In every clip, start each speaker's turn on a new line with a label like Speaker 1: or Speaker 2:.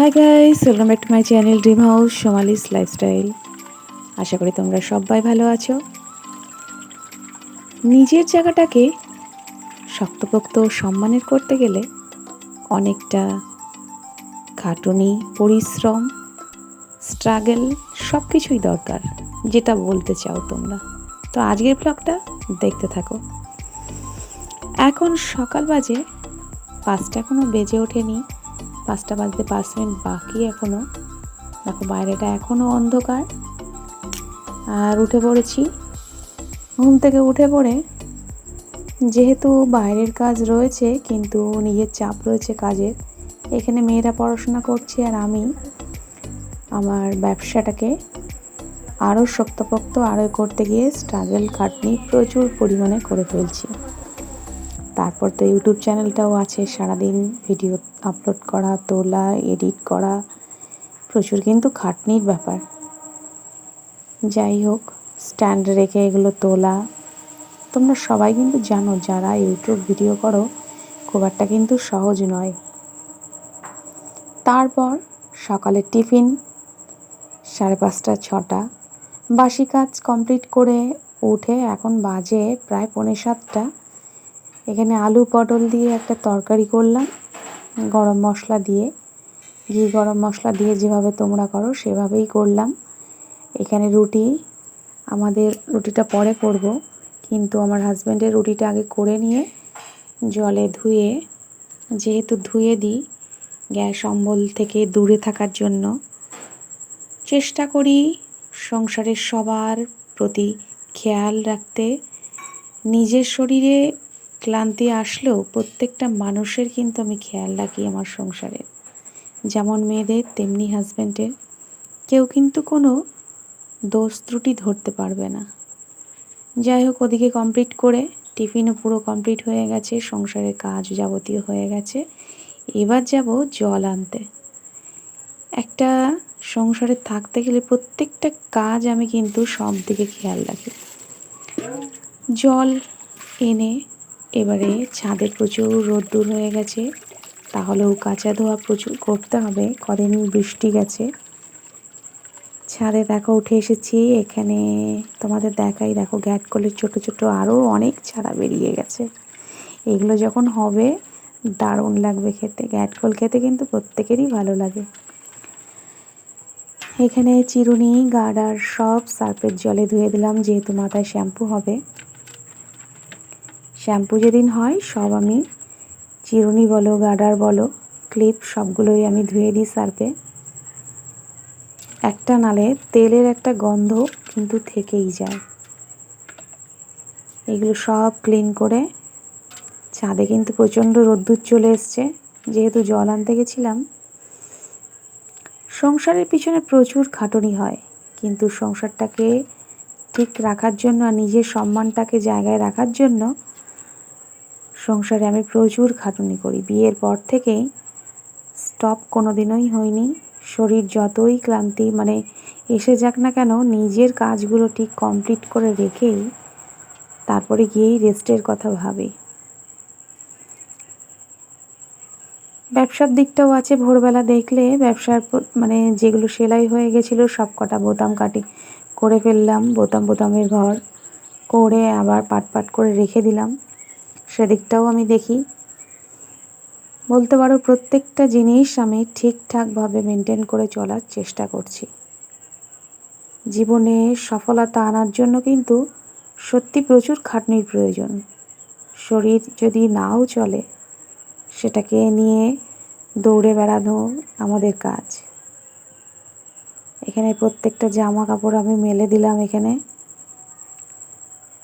Speaker 1: Hi guys welcome back to my channel dream house সোমালিস lifestyle আশা করি তোমরা সবাই ভালো আছো। নিজের জায়গাটাকে শক্তপোক্ত সম্মানের করতে গেলে অনেকটা খাটুনি, পরিশ্রম স্ট্রাগল সব কিছুই দরকার, যেটা বলতে চাও তোমরা। তো আজকের ব্লগটা দেখতে থাকো। এখন সকাল বাজে, পাঁচটা এখনও বেজে ওঠেনি। পাঁচটা বাজতে পাঁচ মিনিট বাকি এখনও দেখো, বাইরেটা এখনও অন্ধকার। আর উঠে পড়েছি। ঘুম থেকে উঠে পড়ে, যেহেতু বাইরের কাজ রয়েছে, কিন্তু নিজের চাপ রয়েছে কাজের, এখানে মেয়েরা পড়াশোনা করছে আর আমি আমার ব্যবসাটাকে আরও শক্তপোক্ত আরও করতে গিয়ে স্ট্রাগল খাটনি প্রচুর পরিমাণে করে ফেলছি। তারপর তো ইউটিউব চ্যানেলটাও আছে, সারাদিন ভিডিও আপলোড করা, তোলা এডিট করা প্রচুর কিন্তু খাটনির ব্যাপার। যাই হোক স্ট্যান্ড রেখে এগুলো তোলা। তোমরা সবাই কিন্তু জানো, যারা ইউটিউব ভিডিও করো, খুব একটা কিন্তু সহজ নয়। তারপর সকালের টিফিন, সাড়ে পাঁচটা, ছটা। বাসি কাজ কমপ্লিট করে উঠে এখন বাজে প্রায় পৌনে সাতটা। এখানে আলু পটল দিয়ে একটা তরকারি করলাম। গরম মশলা দিয়ে, ঘি গরম মশলা দিয়ে যেভাবে তোমরা করো সেভাবেই করলাম। এখানে রুটি, আমাদের রুটিটা পরে করব, কিন্তু আমার হাজব্যান্ডের রুটিটা আগে করে নিয়ে জলে ধুয়ে, যেহেতু ধুয়ে দিই, গ্যাস অম্বল থেকে দূরে থাকার জন্য চেষ্টা করি সংসারের সবার প্রতি খেয়াল রাখতে। নিজের শরীরে ক্লান্তি আসলেও প্রত্যেকটা মানুষের কিন্তু আমি খেয়াল রাখি আমার সংসারে। যেমন মেয়েদের, তেমনি হাজব্যান্ডের কেউ কিন্তু কোনো দোষ ত্রুটি ধরতে পারবে না। যাই হোক, ওদিকে কমপ্লিট করে টিফিনও পুরো কমপ্লিট হয়ে গেছে, সংসারের কাজ যাবতীয় হয়ে গেছে। এবার যাব জল আনতে। একটা সংসারে থাকতে গেলে প্রত্যেকটা কাজ আমি কিন্তু সব দিকে খেয়াল রাখি। জল এনে এবারে ছাদে প্রচুর রোদ্দুর হয়ে গেছে তাহলেও কাঁচা ধোয়া প্রচুর করতে হবে, কদিন বৃষ্টি গেছে। ছাদে দেখো, উঠে এসেছি, এখানে তোমাদের দেখাই, দেখো গ্যাট কলের ছোটো ছোটো আরও অনেক ছাড়া বেরিয়ে গেছে। এগুলো যখন হবে, দারুণ লাগবে খেতে, গ্যাট কল খেতে কিন্তু প্রত্যেকেরই ভালো লাগে। এখানে চিরুনি, গার্ডার সব সার্ফের জলে ধুয়ে দিলাম, যেহেতু মাথায় শ্যাম্পু হবে। শ্যাম্পু যেদিন হয়, সব আমি চিরুনি বলো গার্ডার বলো, ক্লিপ সবগুলোই আমি ধুয়ে দিই সার্ফে। একটা নালে তেলের একটা গন্ধ কিন্তু থেকেই যায়। এগুলো সব ক্লিন করে ছাদে কিন্তু প্রচণ্ড রোদ্দুর চলে এসছে, যেহেতু জল আনতে গেছিলাম। সংসারের পিছনে প্রচুর খাটনি হয়, কিন্তু সংসারটাকে ঠিক রাখার জন্য আর নিজের সম্মানটাকে জায়গায় রাখার জন্য সংসারে আমি প্রচুর খাটুনি করি। বিয়ের পর থেকেই স্টপ কোনো দিনই হয়নি। শরীর যতই ক্লান্তি মানে এসে যাক না কেন, নিজের কাজগুলো ঠিক কমপ্লিট করে রেখেই তারপরে গিয়েই রেস্টের কথা ভাবি। ব্যবসার দিকটাও আছে, ভোরবেলা দেখলে ব্যবসার মানে যেগুলো সেলাই হয়ে গেছিল সব কটা বোতাম কাটি করে ফেললাম, বোতাম বোতামের ঘর করে আবার পাট পাট করে রেখে দিলাম। সেদিকটাও আমি দেখি। বলতে পারো প্রত্যেকটা জিনিস আমি ঠিকঠাকভাবে মেনটেন করে চলার চেষ্টা করছি। জীবনে সফলতা আনার জন্য কিন্তু সত্যি প্রচুর খাটনির প্রয়োজন। শরীর যদি নাও চলে, সেটাকে নিয়ে দৌড়ে বেড়ানো আমাদের কাজ। এখানে প্রত্যেকটা জামা কাপড় আমি মেলে দিলাম এখানে।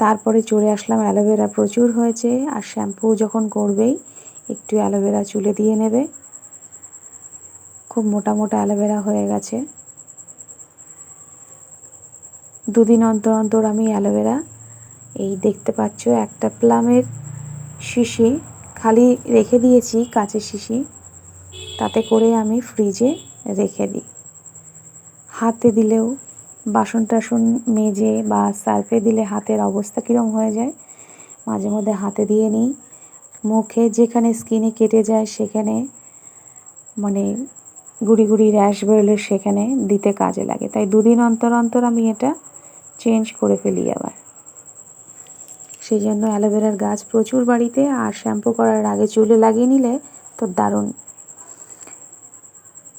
Speaker 1: তারপরে চলে আসলাম অ্যালোভেরা প্রচুর হয়েছে, আর শ্যাম্পু যখন করবেই, একটু অ্যালোভেরা চুলে দিয়ে নেবে। খুব মোটা মোটা অ্যালোভেরা হয়ে গেছে। দুদিন অন্তর অন্তর আমি অ্যালোভেরা, এই দেখতে পাচ্ছ একটা প্লামের শিশি, খালি রেখে দিয়েছি কাঁচের শিশি, তাতে করে আমি ফ্রিজে রেখে দিই। হাতে দিলেও বাসন টাসন মেজে বা সার্ফে দিলে হাতের অবস্থা কীরকম হয়ে যায়, মাঝে মধ্যে হাতে দিয়ে নিই। মুখে যেখানে স্কিনে কেটে যায় সেখানে মানে গুড়ি গুড়ি র্যাশ বেরোলে সেখানে দিতে কাজে লাগে। তাই দুদিন অন্তর অন্তর আমি এটা চেঞ্জ করে ফেলি আবার। সেই জন্য অ্যালোভেরার গাছ প্রচুর বাড়িতে আর শ্যাম্পু করার আগে চুলে লাগিয়ে নিলে তো দারুণ।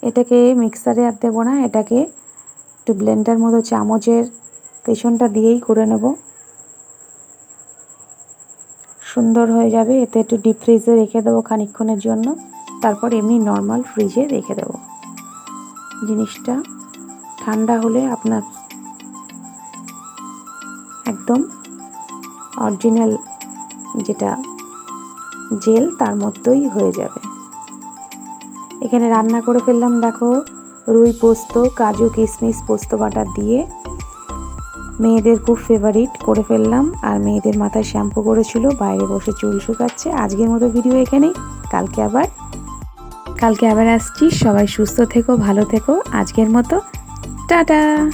Speaker 1: এটাকে মিক্সারে আর দেবো না, এটাকে একটু ব্লেন্ডার মতো চামচের পেছনটা দিয়েই করে নেব। সুন্দর হয়ে যাবে। এতে একটু ডিপ ফ্রিজে রেখে দেবো খানিকক্ষণের জন্য। তারপর এমনি নর্মাল ফ্রিজে রেখে দেবো। জিনিসটা ঠান্ডা হলে আপনার একদম অরিজিনাল যেটা জেল তার মধ্যেই হয়ে যাবে। এখানে রান্না করে ফেললাম, দেখো। রুই পোস্ত, কাজু কিশমিশ পোস্ত বাটার দিয়ে মেয়েদের খুব ফেভারিট করে ফেললাম। আর মেয়েদের মাথায় শ্যাম্পু করেছিল, বাইরে বসে চুল শুকাচ্ছে। আজকের মতো ভিডিও এখানেই। কালকে আবার। কালকে আবার আসছি। সবাই সুস্থ থেকো, ভালো থেকো। আজকের মতো। টাটা!